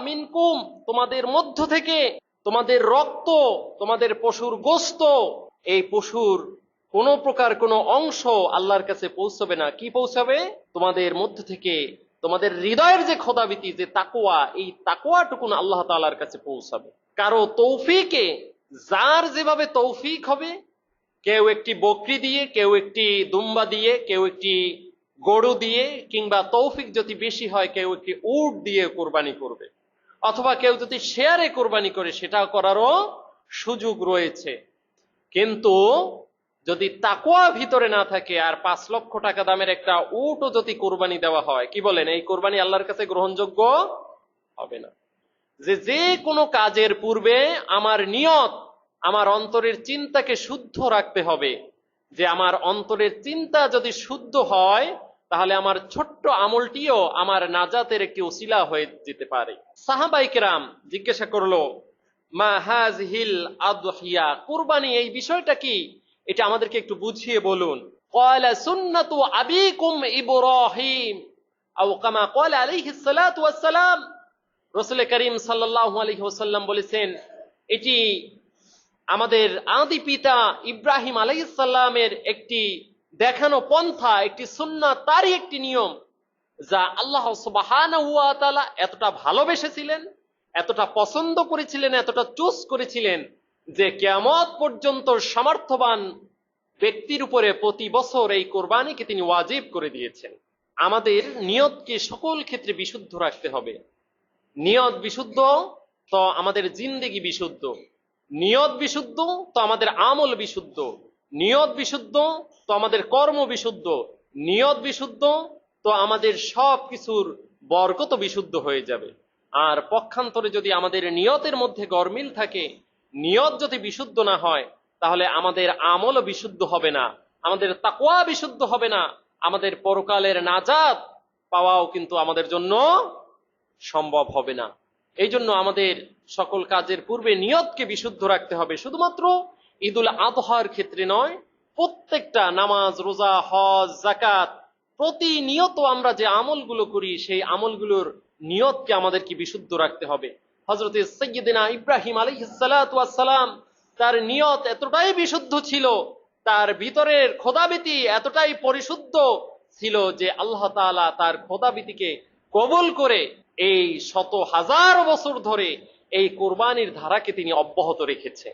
মিনকুম, তোমাদের মধ্য থেকে তোমাদের রক্ত, তোমাদের পশুর গোস্ত, এই পশুর কোন প্রকার কোনো অংশ আল্লাহর কাছে পৌঁছবে না। কি পৌঁছাবে? তোমাদের মধ্য থেকে তোমাদের হৃদয়ের যে খোদাবিতি, যে তাকুয়া এই তাকুয়াটুকুন আল্লাহ তাআলার কাছে পৌঁছাবে। কারও তৌফিকে, যার যেভাবে তৌফিক হবে, কেউ একটি বকরি দিয়ে, কেউ একটি দুম্বা দিয়ে, কেউ একটি গরু দিয়ে কিংবা তৌফিক যদি বেশি হয়, কেউ একটি উট দিয়ে কোরবানি করবে। অথবা কেউ যদি শেয়ারে কোরবানি করে সেটা করারও সুযোগ রয়েছে। কিন্তু যদি তাকুয়া ভিতরে না থাকে, আর পাঁচ লক্ষ টাকা দামের একটা উটও যদি কোরবানি দেওয়া হয়, কি বলেন? এই কোরবানি আল্লাহর কাছে গ্রহণযোগ্য হবে না। যে যে কোনো কাজের পূর্বে আমার নিয়ত, আমার অন্তরের চিন্তাকে শুদ্ধ রাখতে হবে। যে আমার অন্তরের চিন্তা যদি শুদ্ধ হয় তাহলে আমার ছোট্ট আমলটিও আমার নাজাতের একটি ওসিলা হয়ে যেতে পারে। সাহাবাইকেরাম জিজ্ঞাসা করল, মা হাজহিল আদহিয়া? কুরবানি, এই বিষয়টা কি? এটা আমাদেরকে একটু বুঝিয়ে বলুন। কয়লা সুন্নাতু আবিকুম ইব্রাহিম। আও কামা কয়লা আলাইহি সালাতু ওয়াসসালাম। রসুল করিম সাল্লাল্লাহু আলাইহি ওয়াসাল্লাম বলেছেন, এটি আমাদের আদি পিতা ইব্রাহিম আলাইহিস সালামের একটি দেখানো পন্থা, একটি সুন্না তারই একটি নিয়ম, যা আল্লাহ তাআলা এতটা ভালোবেসেছিলেন, এতটা পছন্দ করেছিলেন, এতটা চুজ করেছিলেন যে কেয়ামত পর্যন্ত সামর্থ্যবান ব্যক্তির উপরে প্রতি বছর এই কোরবানিকে তিনি ওয়াজিব করে দিয়েছেন। আমাদের নিয়তকে সকল ক্ষেত্রে বিশুদ্ধ রাখতে হবে। নিয়ত বিশুদ্ধ, তো আমাদের জিন্দেগি বিশুদ্ধ। নিয়ত বিশুদ্ধ, তো আমাদের আমল বিশুদ্ধ। নিয়ত বিশুদ্ধ, তো আমাদের কর্ম বিশুদ্ধ। নিয়ত বিশুদ্ধ, তো আমাদের সব কিছুর বরকত বিশুদ্ধ হয়ে যাবে। আর পক্ষান্তরে যদি আমাদের নিয়তের মধ্যে গরমিল থাকে, নিয়ত যদি বিশুদ্ধ না হয়, তাহলে আমাদের আমলও বিশুদ্ধ হবে না, আমাদের তাকওয়া বিশুদ্ধ হবে না, আমাদের পরকালের নাজাত পাওয়াও কিন্তু আমাদের জন্য সম্ভব হবে না। এই জন্য আমাদের সকল কাজের পূর্বে নিয়তকে বিশুদ্ধ রাখতে হবে। শুধুমাত্র ঈদুল আদহার ক্ষেত্রে নয়, প্রত্যেকটা নামাজ, রোজা, হজ জাকাত প্রতিনিয়ত আমরা যে আমলগুলো করি, সেই আমলগুলোর নিয়তকে আমাদেরকে বিশুদ্ধ রাখতে হবে। হজরত সৈয়দিনা ইব্রাহিম আলহিসালাম তার নিয়ত এতটাই বিশুদ্ধ ছিল, তার ভিতরের খোদাবিতি এতটাই পরিশুদ্ধ ছিল যে আল্লাহ তাআলা তার খোদাবিতিকে কবল করে এই শত হাজার বছর ধরে এই কোরবানির ধারাকে তিনি অব্যাহত রেখেছে।